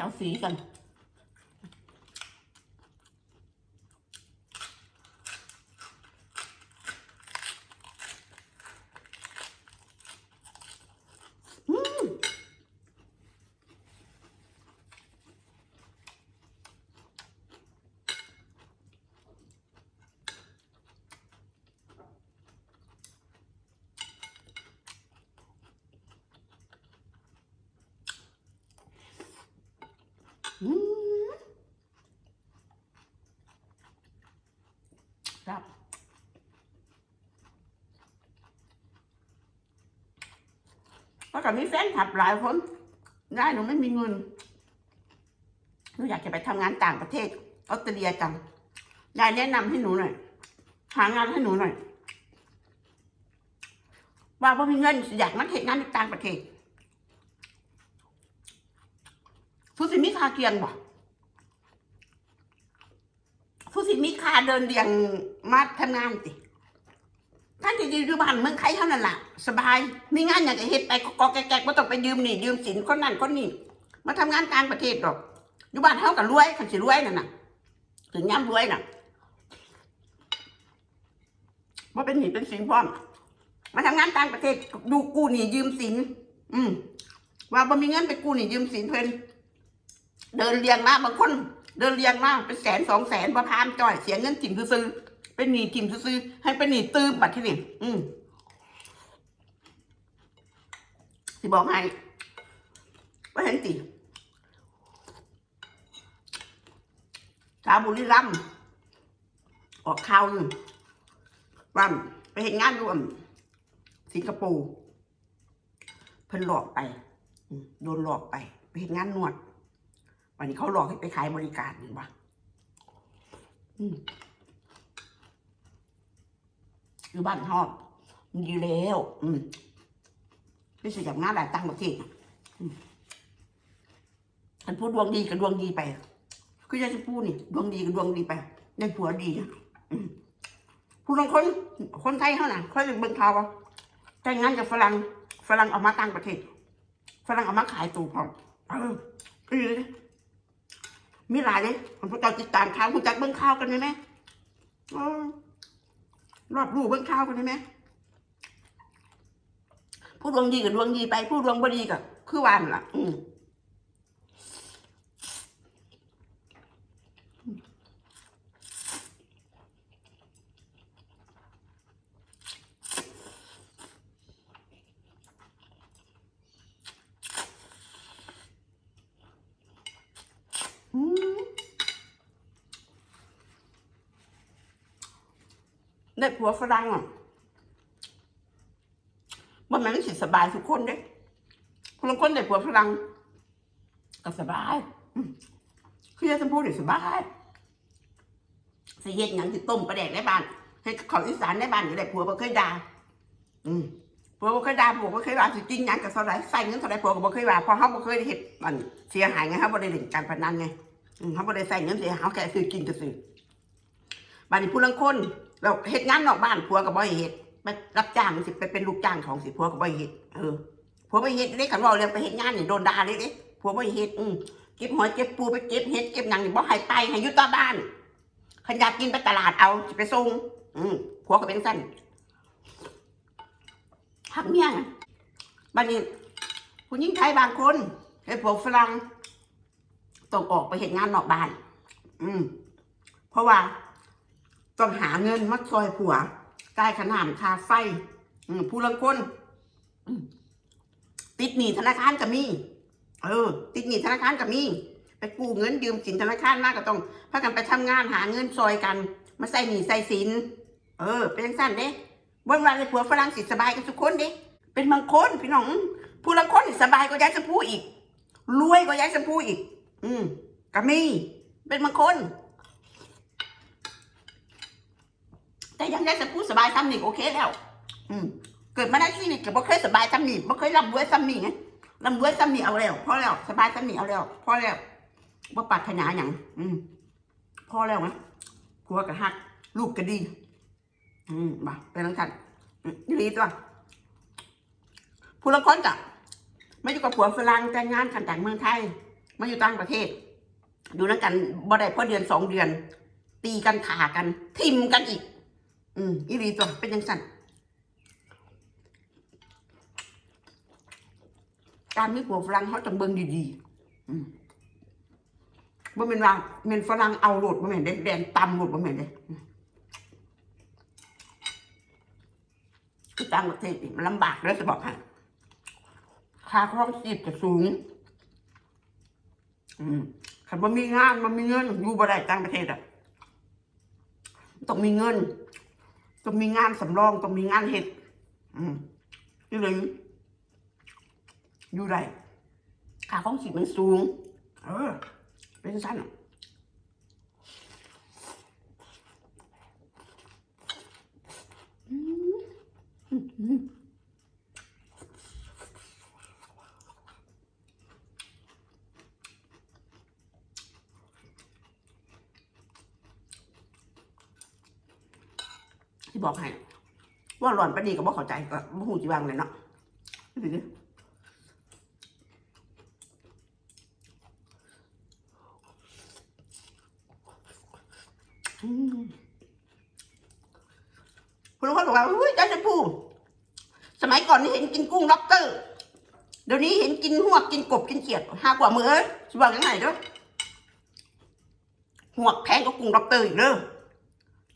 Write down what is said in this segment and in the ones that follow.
แถวสีกัน อืมอืม ครับแล้วก็มีแฟนคลับหลายคนได้หนูไม่มีเงินหนูอยากจะไปทำงานต่างประเทศออสเตรเลียจังยายแนะนำให้หนูหน่อย หางานให้หนูหน่อย ว่าพอมีเงินอยากมาเทงานในต่างประเทศผู้สิมีคาเกียงบ่ ผู้สิมีคาเดินเรียงมาทำงานติท่านจะอยู่บ้านเมืองไทยเท่านั้นล่ะ สบาย มีงานอย่างไรเฮ็ดไปก็แกกๆไม่ต้องไปยืมนี่ ยืมสินคนนั้นคนนี้มาทำงานต่างประเทศหรอกอยู่บ้านเท่ากับรวยคันสิรวยนั่นน่ะถึงย้ำรวยน่ะว่าเป็นหนี้เป็นสินพร้อม มาทำงานต่างประเทศดูกู้หนี้ยืมสิน อืมว่าบ่มีเงินไปกู้หนี้ยืมสินเพิ่นเดินเรียงมาบางคน เดินเรียงมาเป็นแสนสองแสนบ่พามจ่อยเสียเงินถิ่มซื้อเป็นหนี้ถิ่มซื้อให้เป็นหนีตื้มบัดที่นี่อืมสิบอกให้ว่าเห็นติชาวบุรีรัมออกข่าวอยู่ว่าไปเห็นงานรวมสิงคโปร์เพิ่นหลอกไป โดนหลอกไป ไปเห็นงานนวด วันนี้เขาหลอกให้ไปขายบริการเห็นปะอืมอยู่บ้านฮอบมันดีแล้ว อืมไม่ใช่จากงานหลายต่างประเทศอืมอันพูดดวงดีกับดวงดีไปคือยายจะพูดนี่ ดวงดีกับดวงดีไปได้ผัวดีนะอืมผู้บางคนคนไทยเท่านั้นเขาจะเบิ่งข่าวว่าแต่งงานกับฝรั่งฝรั่งเอามาต่างประเทศฝรั่งเอามาขายตูพร้อมเออเออ มีหลายเลยผมพวกเราติดตามข่าวคุณจักเบิ้งข้าวกันไหมแม่รอบรู้เบิ้งข้าวกันไหมผู้ดวงดีกับดวงดีไปผู้ดวงบดีกับคือวานนล่ะ อืม อืม ได้ผัวฝรั่งอะว่ามันไม่สิสบายทุกคนเด้คนละคนได้ผัวฝรั่งก็สบายอืมคือจะพูดด้สบายสิเฮ็ดหยังสิต้มปลาแดกในบ้าน ให้เขาอีสานในบ้านอยู่ได้ผัวบ่เคยด่าอืมผัวบ่เคยด่าผัวบ่เคยว่าสิจริงหยังกับเท่าไหร่ใส่เงินเท่าไหร่ผัวก็บ่เคยว่าเพราะเฮาบ่เคยเฮ็ดมันเสียหายไงเฮาบ่ได้เล่นการพนันไงเขาบ่ได้ใส่เงินเสียหาแค่ซื้อกินก็ซื้อบ้านนี้ผู้ลังคน เราเฮ็ดงานนอกบ้านผัวก็บ่ให้เฮ็ดไปรับจ้างสิไปเป็นลูกจ้างของสิผัวก็บ่ให้เฮ็ดเออผัวบ่ให้เฮ็ดเด้คันว้าเรื่องไปเฮ็ดงานนี่โดนด่าเลยเด้ผัวบ่ให้เฮ็ดอืมเก็บหอยเก็บปูไปเก็บเฮ็ดเก็บหยังนี่บ่ให้ไปให้อยู่ต่อบ้านคันอยากกินไปตลาดเอาสิไปส่งอืมผัวก็เป็นซั่นหักเมียงบ้านนี้ผู้หญิงไทยบางคนเฮ็ดพวกฝรั่งต้องออกไปเห็นงานนอกบ้าน อืม เพราะว่า ต้องหาเงินมาซอยผัวจ่ายขนามคาไฟผู้ลังคนติดหนี้ธนาคารก็มี เออ ติดหนี้ธนาคารก็มี ไปกู้เงินยืมสินธนาคารมากก็ต้องพากันไปทำงานหาเงินซอยกัน มาใส่หนี้ใส่สิน เออ เป็นสั้นเด้วันวันเลยผัวฝรั่งสิสบายกันทุกคนเด้ เป็นบางคนพี่น้อง ผู้ลังคนสบายก็ย้ายจะพูอีก รวยก็ย้ายจะพูอีก อืมก็มี เป็นบางคน แต่ยังได้สพูดสบายซ้ำนี่โอเคแล้ว อืมเกิดมาได้ที่นี่ก็บ่เคยสบายซ้ำนี่บ่เคยร่ำรวยซ้ำนี่ไงร่ำรวยซ้ำนี่เอาแล้วพอแล้วสบายซ้ำนี่เอาแล้วพอแล้วบ่ปรารถนาหยังอืมพอแล้วนะผัวก็ฮัก ลูกก็ดี อืมบ่เป็นทังคันดีตัวผู้ละคนกะไม่อยู่กับผัวฝรั่งแต่งงานขันแต่งเมืองไทยมาอยู่ต่างประเทศอยู่นั่นกันบ่ได้พอเดือนสองเดือน ตีกันขากัน ทิมกันอีก อืมอีหลีตัวเป็นยังสั่นการมีผัวฝรั่งเขาต้องเบิ่งดีๆอืมบ่แม่นว่าแม่นฝรั่งเอาโหลดบ่แม่นเด้แดนตำโลดบ่แม่นเด้คือต่างประเทศมันลำบากแล้วจะบอกให้ค่าครองชีพจะสูง อืมคันบ่มีงานมันมีเงินอยู่บ่ได้ต่างประเทศอะต้องมีเงิน ต้องมีงานสำรองต้องมีงานเห็ดอืมนี่เลยอยู่ไรขาของฉีดมันสูง เออ เป็นสั้นอืมอืม ที่บอกให้ว่าหล่อนปานนีก็บอกเข้าใจก็บ่หูจีวางเลยเนาะดูดิคุณลุงเขาบอกว่าอุ้ยจ้าชมพูสมัยก่อนนี่เห็นกินกุ้งล็อบเตอร์เดี๋ยวนี้เห็นกินหวกกินกบกินเขียดห้ากว่ามือเอ้ยสิบอกยังไงเด้อหวกแพงก็กุ้งล็อบเตอร์อีกเด้อ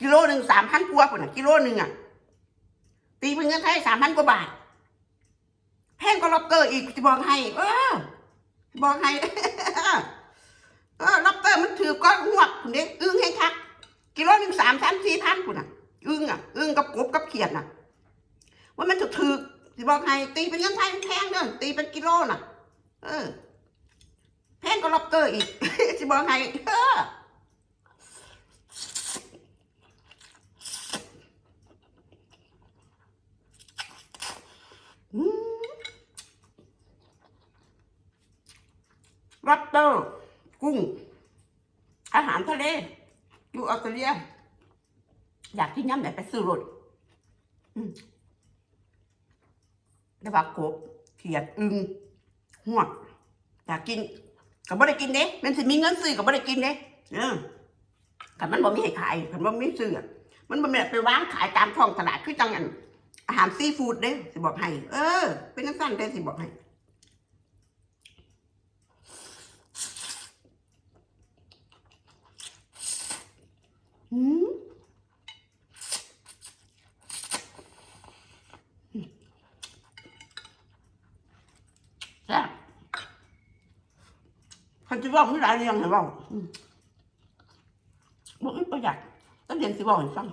กิโลหนึ่งสามพันกว่าคนน่ะกิโลหนึ่งอะ ตีเป็นเงินไทยสามพันกว่าบาท แพงก็ล็อบเตอร์อีกจะบอกให้ เออบอกให้เออล็อบเตอร์มันถือก้อนหวกคุณเด็กอึ้งให้คัก กิโลหนึ่งสามสามสี่พันคุณน่ะ อึ้งอะ อึ้งกับกบกับเขียดน่ะ ว่ามันจะถือจะบอกให้ ตีเป็นเงินไทยมันแพงเด้อตีเป็นกิโลน่ะ เออแพงก็ล็อบเตอร์อีกจะบอกให้เออ รับเตอร์ กุ้ง อาหารทะเล อยู่ออสเตรเลีย อยากกินย่ำไหนไปซื้อรถได้ปลากบเขียดอึงหวอยากกินก็บ่ได้กินเด้มันสิมีเงินซื้อก็บ่ได้กินเด้เออแต่มันบ่มีให้ขายแต่มันไม่ซื้ออะมันบ่แม่นไปวางขายตามท้องตลาดคือจังอันอาหารซีฟู้ดเด้สิบอกให้ เออ เป็นจังซั่นเด้สิบอกให้ อืมแซ่บ คันจะบอกไม่หลายเรื่องให้เว่าอืมบอกไม่ประหยัดต้องเรียนสิบอกให้ฟัง